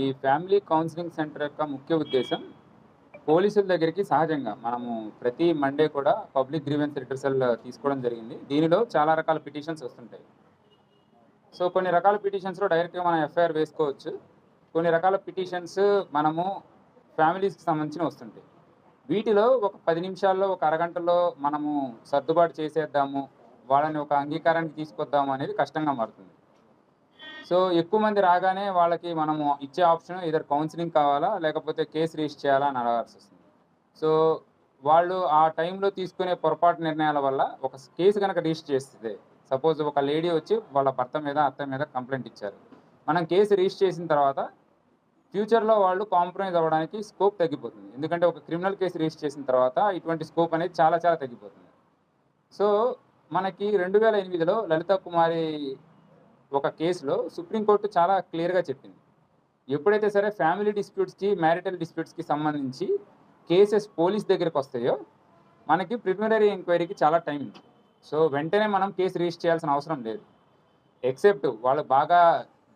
ఈ family counselling centre యొక్క ముఖ్య ఉద్దేశం పోలీసుల దగ్గరికి సహజంగా మనము ప్రతి మండే కూడా పబ్లిక్ గ్రీవెన్స్ రిటర్సల్ తీసుకోవడం జరిగింది. దీనిలో చాలా రకాల పిటిషన్స్ వస్తుంటాయి. సో కొన్ని రకాల పిటిషన్స్లో డైరెక్ట్గా మనం ఎఫ్ఐఆర్ వేసుకోవచ్చు. కొన్ని రకాల పిటిషన్స్ మనము ఫ్యామిలీస్కి సంబంధించిన వస్తుంటాయి. వీటిలో ఒక పది నిమిషాల్లో ఒక అరగంటలో మనము సర్దుబాటు చేసేద్దాము. వాళ్ళని ఒక అంగీకారానికి తీసుకొద్దాము అనేది కష్టంగా మారుతుంది. సో ఎక్కువ మంది రాగానే వాళ్ళకి మనము ఇచ్చే ఆప్షన్ ఇద్దరు కౌన్సిలింగ్ కావాలా? లేకపోతే కేసు రిజిస్టర్ చేయాలా? అని అడగాల్సి వస్తుంది. సో వాళ్ళు ఆ టైంలో తీసుకునే పొరపాటు నిర్ణయాల వల్ల ఒక కేసు కనుక రిజిస్టర్ చేస్తుంది సపోజ్ ఒక లేడీ వచ్చి వాళ్ళ భర్త మీద అత్త మీద కంప్లైంట్ ఇచ్చారు. మనం కేసు రిజిస్టర్ చేసిన తర్వాత ఫ్యూచర్లో వాళ్ళు కాంప్రమైజ్ అవ్వడానికి స్కోప్ తగ్గిపోతుంది. ఎందుకంటే ఒక క్రిమినల్ కేసు రిజిస్టర్ చేసిన తర్వాత ఇటువంటి స్కోప్ అనేది చాలా చాలా తగ్గిపోతుంది. సో మనకి రెండు వేల ఎనిమిదిలో లలిత కుమారి ఒక కేసులో సుప్రీంకోర్టు చాలా క్లియర్గా చెప్పింది. ఎప్పుడైతే సరే ఫ్యామిలీ డిస్ప్యూట్స్కి మ్యారిటల్ డిస్ప్యూట్స్కి సంబంధించి కేసెస్ పోలీస్ దగ్గరికి వస్తాయో మనకి ప్రిలిమినరీ ఎంక్వైరీకి చాలా టైం ఉంది. సో వెంటనే మనం కేసు రిజిస్టర్ చేయాల్సిన అవసరం లేదు. ఎక్సెప్ట్ వాళ్ళు బాగా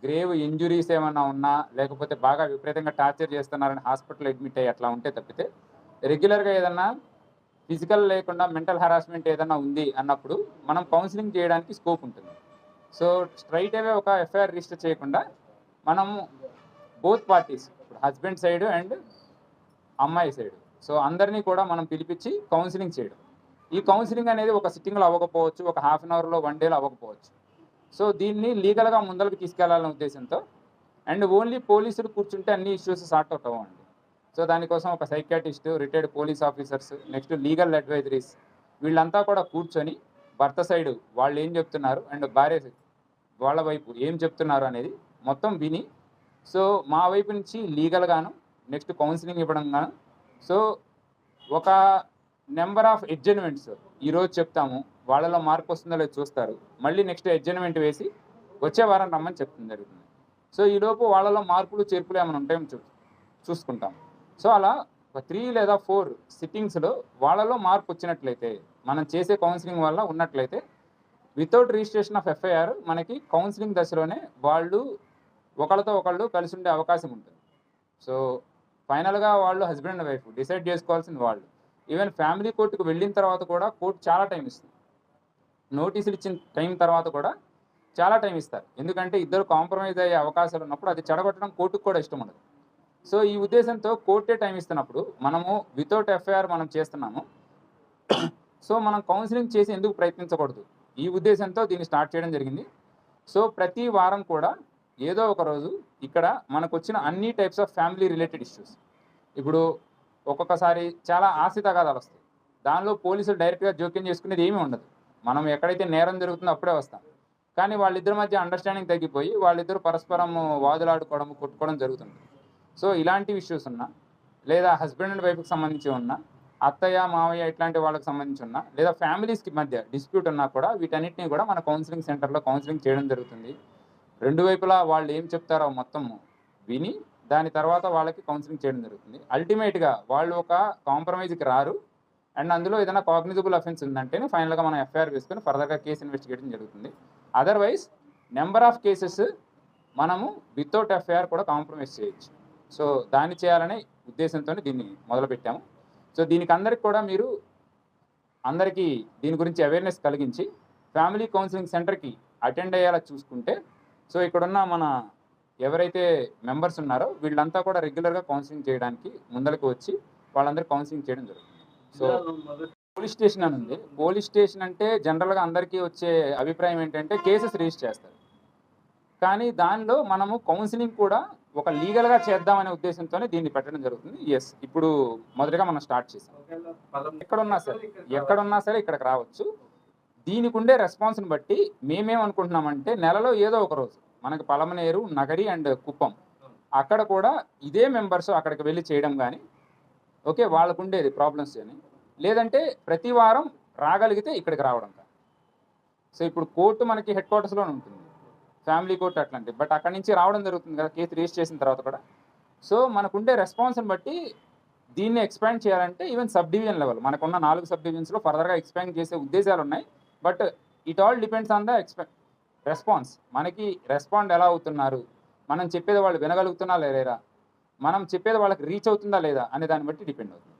గ్రేవ్ ఇంజురీస్ ఏమన్నా ఉన్నా లేకపోతే బాగా విపరీతంగా టార్చర్ చేస్తున్నారని హాస్పిటల్ అడ్మిట్ అయ్యి అట్లా ఉంటే తప్పితే రెగ్యులర్గా ఏదన్నా ఫిజికల్ లేకుండా మెంటల్ హరాస్మెంట్ ఏదన్నా ఉంది అన్నప్పుడు మనం కౌన్సిలింగ్ చేయడానికి స్కోప్ ఉంటుంది. సో స్ట్రైట్ అవే ఒక ఎఫ్ఐఆర్ రిజిస్టర్ చేయకుండా మనము బోత్ పార్టీస్ ఇప్పుడు హస్బెండ్ సైడ్ అండ్ అమ్మాయి సైడ్ సో అందరినీ కూడా మనం పిలిపించి కౌన్సిలింగ్ చేయడం. ఈ కౌన్సిలింగ్ అనేది ఒక సిట్టింగ్లో అవ్వకపోవచ్చు ఒక హాఫ్ అన్ అవర్లో వన్ డేలో అవ్వకపోవచ్చు. సో దీన్ని లీగల్గా ముందరకు తీసుకెళ్ళాలనే ఉద్దేశంతో అండ్ ఓన్లీ పోలీసులు కూర్చుంటే అన్ని ఇష్యూస్ సార్ట్ అవుట్ అవ్వండి. సో దానికోసం ఒక psychiatrist retired police officers next legal advisories వీళ్ళంతా కూడా కూర్చొని భర్త సైడ్ వాళ్ళు ఏం చెప్తున్నారు అండ్ భార్య వాళ్ళ వైపు ఏం చెప్తున్నారు అనేది మొత్తం విని సో మా వైపు నుంచి లీగల్గాను నెక్స్ట్ కౌన్సిలింగ్ ఇవ్వడం గాను సో ఒక నెంబర్ ఆఫ్ ఎడ్జన్మెంట్స్ ఈరోజు చెప్తాము వాళ్ళలో మార్పు వస్తుందో లేదో చూస్తారు మళ్ళీ నెక్స్ట్ ఎడ్జన్మెంట్ వేసి వచ్చే వారం రమ్మని చెప్తుంది జరుగుతుంది. సో ఈలోపు వాళ్ళలో మార్పులు చేర్పులు ఏమైనా ఉంటాయో చూ చూసుకుంటాం. సో అలా ఒక త్రీ లేదా ఫోర్ సిట్టింగ్స్లో వాళ్ళలో మార్పు వచ్చినట్లయితే మనం చేసే కౌన్సిలింగ్ వల్ల ఉన్నట్లయితే వితౌట్ రిజిస్ట్రేషన్ ఆఫ్ ఎఫ్ఐఆర్ మనకి కౌన్సిలింగ్ దశలోనే వాళ్ళు ఒకళ్ళతో ఒకళ్ళు కలిసి ఉండే అవకాశం ఉంటుంది. సో ఫైనల్గా వాళ్ళు హస్బెండ్ అండ్ వైఫ్ డిసైడ్ చేసుకోవాల్సింది వాళ్ళు. ఈవెన్ ఫ్యామిలీ కోర్టుకు వెళ్ళిన తర్వాత కూడా కోర్టు చాలా టైం ఇస్తుంది. నోటీసులు ఇచ్చిన టైం తర్వాత కూడా చాలా టైం ఇస్తారు. ఎందుకంటే ఇద్దరు కాంప్రమైజ్ అయ్యే అవకాశాలు ఉన్నప్పుడు అది చెడగొట్టడం కోర్టుకు కూడా ఇష్టం ఉండదు. సో ఈ ఉద్దేశంతో కోర్టే టైం ఇస్తున్నప్పుడు మనము వితౌట్ ఎఫ్ఐఆర్ మనం చేస్తున్నాము. సో మనం కౌన్సిలింగ్ చేసి ఎందుకు ప్రయత్నించకూడదు? ఈ ఉద్దేశంతో దీన్ని స్టార్ట్ చేయడం జరిగింది. సో ప్రతి వారం కూడా ఏదో ఒక రోజు ఇక్కడ మనకు వచ్చిన అన్ని types of family related issues. ఇప్పుడు ఒక్కొక్కసారి చాలా ఆస్తి తగాదాలు వస్తాయి. దానిలో పోలీసులు డైరెక్ట్గా జోక్యం చేసుకునేది ఏమీ ఉండదు. మనం ఎక్కడైతే నేరం జరుగుతుందో అప్పుడే వస్తాం. కానీ వాళ్ళిద్దరి మధ్య అండర్స్టాండింగ్ తగ్గిపోయి వాళ్ళిద్దరు పరస్పరం వాదులాడుకోవడం కొట్టుకోవడం జరుగుతుంది. సో ఇలాంటి ఇష్యూస్ ఉన్నా లేదా హస్బెండ్ అండ్ వైఫ్కి సంబంధించి ఉన్నా అత్తయ్య మావయ్య ఇట్లాంటి వాళ్ళకి సంబంధించి ఉన్న లేదా ఫ్యామిలీస్కి మధ్య డిస్ప్యూట్ ఉన్నా కూడా వీటన్నిటిని కూడా మన కౌన్సిలింగ్ సెంటర్లో కౌన్సిలింగ్ చేయడం జరుగుతుంది. రెండు వైపులా వాళ్ళు ఏం చెప్తారో మొత్తం విని దాని తర్వాత వాళ్ళకి కౌన్సిలింగ్ చేయడం జరుగుతుంది. అల్టిమేట్గా వాళ్ళు ఒక కాంప్రమైజ్కి రారు. అండ్ అందులో ఏదైనా కాగ్నిజబుల్ అఫెన్స్ ఉందంటేనే ఫైనల్గా మనం ఎఫ్ఐఆర్ వేసుకొని ఫర్దర్గా కేసు ఇన్వెస్టిగేషన్ జరుగుతుంది. అదర్వైజ్ నెంబర్ ఆఫ్ కేసెస్ మనము వితౌట్ ఎఫ్ఐఆర్ కూడా కాంప్రమైజ్ చేయొచ్చు. సో దాన్ని చేయాలనే ఉద్దేశంతో దీన్ని మొదలుపెట్టాము. సో దీనికి అందరికి కూడా మీరు అందరికీ దీని గురించి అవేర్నెస్ కలిగించి ఫ్యామిలీ కౌన్సిలింగ్ సెంటర్కి అటెండ్ అయ్యేలా చూసుకుంటే సో ఇక్కడున్న మన ఎవరైతే మెంబర్స్ ఉన్నారో వీళ్ళంతా కూడా రెగ్యులర్గా కౌన్సిలింగ్ చేయడానికి ముందరకు వచ్చి వాళ్ళందరూ కౌన్సిలింగ్ చేయడం జరుగుతుంది. సో పోలీస్ స్టేషన్ అని ఉంది. పోలీస్ స్టేషన్ అంటే జనరల్గా అందరికీ వచ్చే అభిప్రాయం ఏంటంటే కేసెస్ రిజిస్టర్ చేస్తారు. కానీ దానిలో మనము కౌన్సిలింగ్ కూడా ఒక లీగల్గా చేద్దామనే ఉద్దేశంతోనే దీన్ని పెట్టడం జరుగుతుంది. ఎస్ ఇప్పుడు మొదటగా మనం స్టార్ట్ చేసాం ఎక్కడున్నా సరే ఎక్కడున్నా సరే ఇక్కడికి రావచ్చు. దీనికి ఉండే రెస్పాన్స్ని బట్టి మేమేమనుకుంటున్నామంటే నెలలో ఏదో ఒక రోజు మనకి పలమనేరు నగరి అండ్ కుప్పం అక్కడ కూడా ఇదే మెంబర్స్ అక్కడికి వెళ్ళి చేయడం కానీ ఓకే వాళ్ళకు ఉండేది ప్రాబ్లమ్స్ అని. లేదంటే ప్రతి వారం రాగలిగితే ఇక్కడికి రావడం కానీ సో ఇప్పుడు కోర్టు మనకి హెడ్ క్వార్టర్స్లోనే ఉంటుంది. ఫ్యామిలీ కోర్టు అట్లాంటి బట్ అక్కడి నుంచి రావడం జరుగుతుంది కదా కేసు రిజిస్టర్ చేసిన తర్వాత కూడా. సో మనకుండే రెస్పాన్స్ని బట్టి దీన్ని ఎక్స్పాండ్ చేయాలంటే ఈవెన్ సబ్ డివిజన్ లెవెల్. మనకున్న నాలుగు సబ్ డివిజన్స్లో ఫర్దర్గా ఎక్స్పాండ్ చేసే ఉద్దేశాలు ఉన్నాయి but it all depends on the ఎక్స్పా response. మనకి రెస్పాండ్ ఎలా అవుతున్నారు? మనం చెప్పేది వాళ్ళు వినగలుగుతున్నా లేరా? మనం చెప్పేది వాళ్ళకి రీచ్ అవుతుందా లేదా అనే దాన్ని బట్టి డిపెండ్ అవుతుంది.